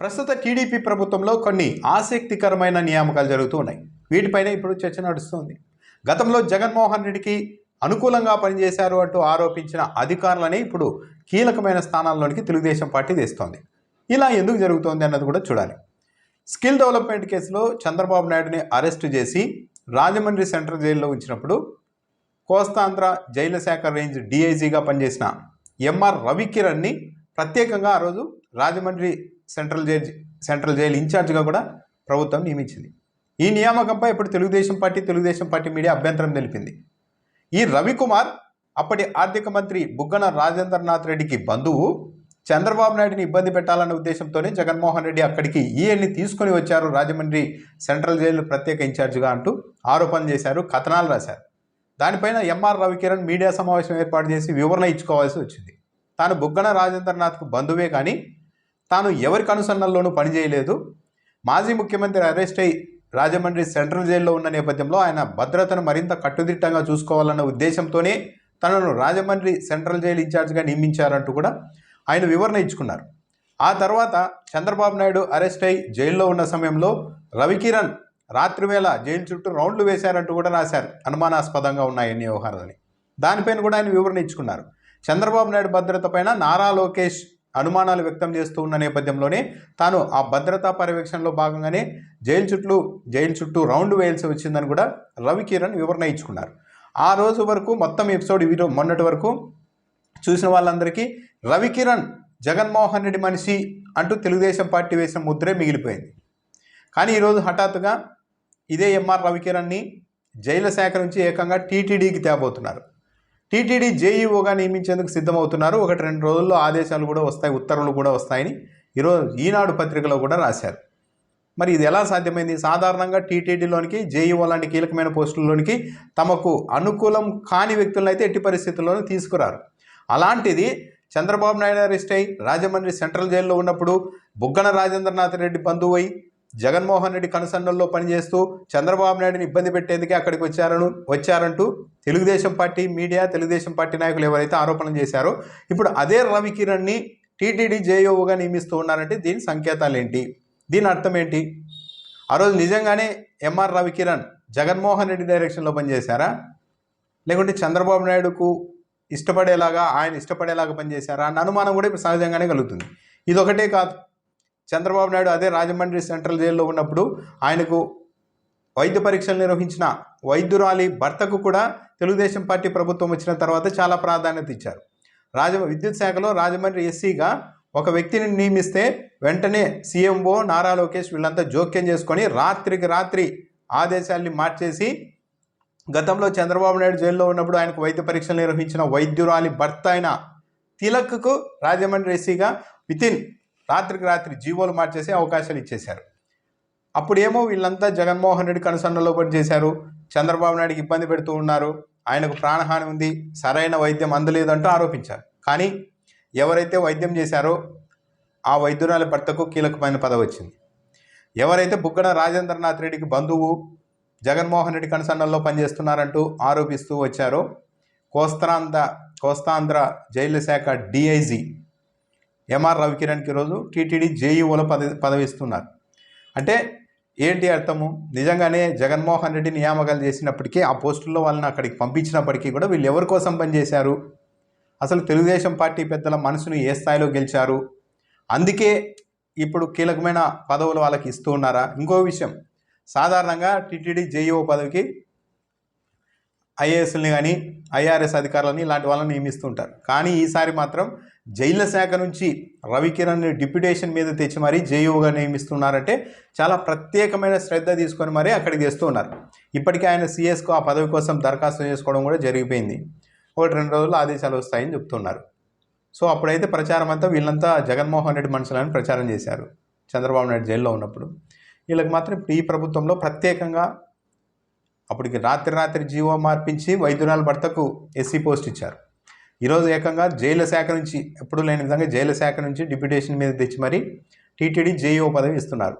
ప్రస్తుత టీడీపీ ప్రభుత్వంలో కొన్ని ఆసక్తికరమైన నియామకాలు జరుగుతూ ఉన్నాయి. వీటిపైన ఇప్పుడు చర్చ నడుస్తుంది. గతంలో జగన్మోహన్ రెడ్డికి అనుకూలంగా పనిచేశారు అంటూ ఆరోపించిన అధికారులనే ఇప్పుడు కీలకమైన స్థానాల్లోనికి తెలుగుదేశం పార్టీ తెస్తోంది. ఇలా ఎందుకు జరుగుతోంది అన్నది కూడా చూడాలి. స్కిల్ డెవలప్మెంట్ కేసులో చంద్రబాబు నాయుడుని అరెస్టు చేసి రాజమండ్రి సెంట్రల్ జైల్లో ఉంచినప్పుడు కోస్తాంధ్ర జైలు శాఖ రేంజ్ డిఐజీగా పనిచేసిన ఎంఆర్ రవికిరణ్ని ప్రత్యేకంగా ఆ రోజు Rajahmundry central jail central jail ఇన్ఛార్జ్గా కూడా ప్రభుత్వం నియమించింది. ఈ నియామకంపై ఇప్పుడు Telugu Desam party Telugu Desam party media అభ్యంతరం తెలిపింది. ఈ రవికుమార్ అప్పటి ఆర్థిక మంత్రి బుగ్గన రాజేంద్రనాథ్ రెడ్డికి బంధువు చంద్రబాబు నాయుడిని ఇబ్బంది పెట్టాలన్న ఉద్దేశంతోనే జగన్మోహన్ రెడ్డి అక్కడికి ఈయన్ని తీసుకొని వచ్చారు రాజమండ్రి సెంట్రల్ జైలు ప్రత్యేక ఇన్ఛార్జిగా అంటూ ఆరోపణ చేశారు కథనాలు రాశారు. దానిపైన ఎంఆర్ రవికిరణ్ మీడియా సమావేశం ఏర్పాటు చేసి వివరణ ఇచ్చుకోవాల్సి వచ్చింది. తాను బుగ్గన రాజేంద్రనాథ్కు బంధువే కానీ తాను ఎవరి కనుసన్నల్లోనూ పనిచేయలేదు మాజీ ముఖ్యమంత్రి అరెస్ట్ అయి రాజమండ్రి సెంట్రల్ జైల్లో ఉన్న నేపథ్యంలో ఆయన భద్రతను మరింత కట్టుదిట్టంగా చూసుకోవాలన్న ఉద్దేశంతోనే తనను రాజమండ్రి సెంట్రల్ జైలు ఇన్ఛార్జ్గా నియమించారంటూ కూడా ఆయన వివరణ ఇచ్చుకున్నారు. ఆ తర్వాత చంద్రబాబు నాయుడు అరెస్ట్ అయి జైల్లో ఉన్న సమయంలో రవికిరణ్ రాత్రివేళ జైలు చుట్టూ రౌండ్లు వేశారంటూ కూడా రాశారు. అనుమానాస్పదంగా ఉన్నాయన్ని వ్యవహారాలని దానిపైన కూడా ఆయన వివరణ ఇచ్చుకున్నారు. చంద్రబాబు నాయుడు భద్రత పైన నారా లోకేష్ అనుమానాలు వ్యక్తం చేస్తూ ఉన్న నేపథ్యంలోనే తాను ఆ భద్రతా పర్యవేక్షణలో భాగంగానే జైలు చుట్టూ జైలు చుట్టూ రౌండ్ వేయాల్సి వచ్చిందని కూడా రవికిరణ్ వివరణ ఇచ్చుకున్నారు. ఆ రోజు వరకు మొత్తం ఎపిసోడ్ వీరో మొన్నటి వరకు చూసిన వాళ్ళందరికీ రవికిరణ్ జగన్మోహన్ రెడ్డి మనిషి అంటూ తెలుగుదేశం పార్టీ వేసిన ముద్రే మిగిలిపోయింది. కానీ ఈరోజు హఠాత్తుగా ఇదే ఎంఆర్ రవికిరణ్ని జైలు శాఖ నుంచి ఏకంగా టీటీడీకి తేబోతున్నారు. టీటీడీ జేఈఓగా నియమించేందుకు సిద్ధమవుతున్నారు. ఒకటి రెండు రోజుల్లో ఆదేశాలు కూడా వస్తాయి ఉత్తర్వులు కూడా వస్తాయని ఈరోజు ఈనాడు పత్రికలో కూడా రాశారు. మరి ఇది ఎలా సాధ్యమైంది? సాధారణంగా టీటీడీలోనికి జేఈఓ లాంటి కీలకమైన పోస్టుల్లోనికి తమకు అనుకూలం కాని వ్యక్తులను అయితే ఎట్టి పరిస్థితుల్లోనూ తీసుకురారు. అలాంటిది చంద్రబాబు నాయుడు అరెస్ట్ అయి రాజమండ్రి సెంట్రల్ జైల్లో ఉన్నప్పుడు బుగ్గన రాజేంద్రనాథ్ రెడ్డి బంధువు అయి జగన్మోహన్ రెడ్డి కనుసన్నల్లో పనిచేస్తూ చంద్రబాబు నాయుడిని ఇబ్బంది పెట్టేందుకే అక్కడికి వచ్చారను వచ్చారంటూ Telugu Desam party media Telugu Desam party నాయకులు ఎవరైతే ఆరోపణలు చేశారో ఇప్పుడు అదే రవికిరణ్ని టీటీడీ జేఓగా నియమిస్తూ ఉన్నారంటే దీని సంకేతాలు ఏంటి దీని అర్థం ఏంటి ఆ రోజు నిజంగానే ఎంఆర్ రవికిరణ్ జగన్మోహన్ రెడ్డి డైరెక్షన్లో పనిచేశారా? లేకుంటే చంద్రబాబు నాయుడుకు ఇష్టపడేలాగా ఆయన ఇష్టపడేలాగా పనిచేశారా? అన్న అనుమానం కూడా ఇప్పుడు సహజంగానే కలుగుతుంది. ఇదొకటే కాదు. చంద్రబాబు నాయుడు అదే రాజమండ్రి సెంట్రల్ జైల్లో ఉన్నప్పుడు ఆయనకు వైద్య పరీక్షలు నిర్వహించిన వైద్యురాలి భర్తకు కూడా తెలుగుదేశం పార్టీ ప్రభుత్వం వచ్చిన తర్వాత చాలా ప్రాధాన్యత ఇచ్చారు. రాజ విద్యుత్ శాఖలో రాజమండ్రి ఎస్సీగా ఒక వ్యక్తిని నియమిస్తే వెంటనే సీఎంఓ నారా లోకేష్ వీళ్ళంతా జోక్యం చేసుకొని రాత్రికి రాత్రి ఆదేశాల్ని మార్చేసి గతంలో చంద్రబాబు నాయుడు జైల్లో ఉన్నప్పుడు ఆయనకు వైద్య పరీక్షలు నిర్వహించిన వైద్యురాలి భర్త అయిన తిలక్కు రాజమండ్రి ఎస్సీగా వితిన్ రాత్రికి రాత్రి జీవోలు మార్చేసి అవకాశాలు ఇచ్చేశారు. అప్పుడేమో వీళ్ళంతా జగన్మోహన్ రెడ్డి కనుసన్నలో పనిచేశారు. చంద్రబాబు నాయుడికి ఇబ్బంది పెడుతూ ఉన్నారు. ఆయనకు ప్రాణహాని ఉంది. సరైన వైద్యం అందలేదంటూ ఆరోపించారు. కానీ ఎవరైతే వైద్యం చేశారో ఆ వైద్యురాలి భర్తకు కీలకమైన పదవి వచ్చింది. ఎవరైతే బుగ్గన రాజేంద్రనాథ్ రెడ్డికి బంధువు జగన్మోహన్ రెడ్డి కనుసన్నల్లో పనిచేస్తున్నారంటూ ఆరోపిస్తూ వచ్చారో కోస్తాంధ్ర కోస్తాంధ్ర జైలు శాఖ డిఐజీ ఎంఆర్ రవికిరణ్కి ఈరోజు టీటీడీ జేఈఓలో పదవి పదవిస్తున్నారు. అంటే ఏంటి అర్థము? నిజంగానే జగన్మోహన్ రెడ్డి నియామకాలు చేసినప్పటికీ ఆ పోస్టుల్లో వాళ్ళని అక్కడికి పంపించినప్పటికీ కూడా వీళ్ళు ఎవరి కోసం పనిచేశారు? అసలు తెలుగుదేశం పార్టీ పెద్దల మనసును ఏ స్థాయిలో గెలిచారు? అందుకే ఇప్పుడు కీలకమైన పదవులు వాళ్ళకి ఇస్తూ ఉన్నారా? ఇంకో విషయం సాధారణంగా టీటీడీ జేఈఓ పదవికి ఐఏఎస్ని కానీ ఐఆర్ఎస్ అధికారులని ఇలాంటి వాళ్ళని నియమిస్తుంటారు. కానీ ఈసారి మాత్రం జైళ్ళ శాఖ నుంచి రవికిరణ్ డిప్యుటేషన్ మీద తెచ్చి మరీ జేయూగా నియమిస్తున్నారంటే చాలా ప్రత్యేకమైన శ్రద్ధ తీసుకొని మరీ అక్కడికి తెస్తూ ఉన్నారు. ఇప్పటికే ఆయన సిఎస్కు ఆ పదవి కోసం దరఖాస్తు చేసుకోవడం కూడా జరిగిపోయింది. ఒకటి రెండు రోజులు ఆదేశాలు వస్తాయని చెప్తున్నారు. సో అప్పుడైతే ప్రచారం అంతా వీళ్ళంతా జగన్మోహన్ రెడ్డి మనుషులని ప్రచారం చేశారు. చంద్రబాబు నాయుడు జైల్లో ఉన్నప్పుడు. వీళ్ళకి మాత్రం ఈ ప్రభుత్వంలో ప్రత్యేకంగా అప్పటికి రాత్రి రాత్రి జీవో మార్పించి వైద్యురాల భర్తకు ఎస్సీ పోస్ట్ ఇచ్చారు. ఈరోజు ఏకంగా జైలు శాఖ నుంచి ఎప్పుడు లేని విధంగా జైలు శాఖ నుంచి డిప్యూటేషన్ మీద తెచ్చి మరి టీటీడీ జేఈఓ పదవి ఇస్తున్నారు.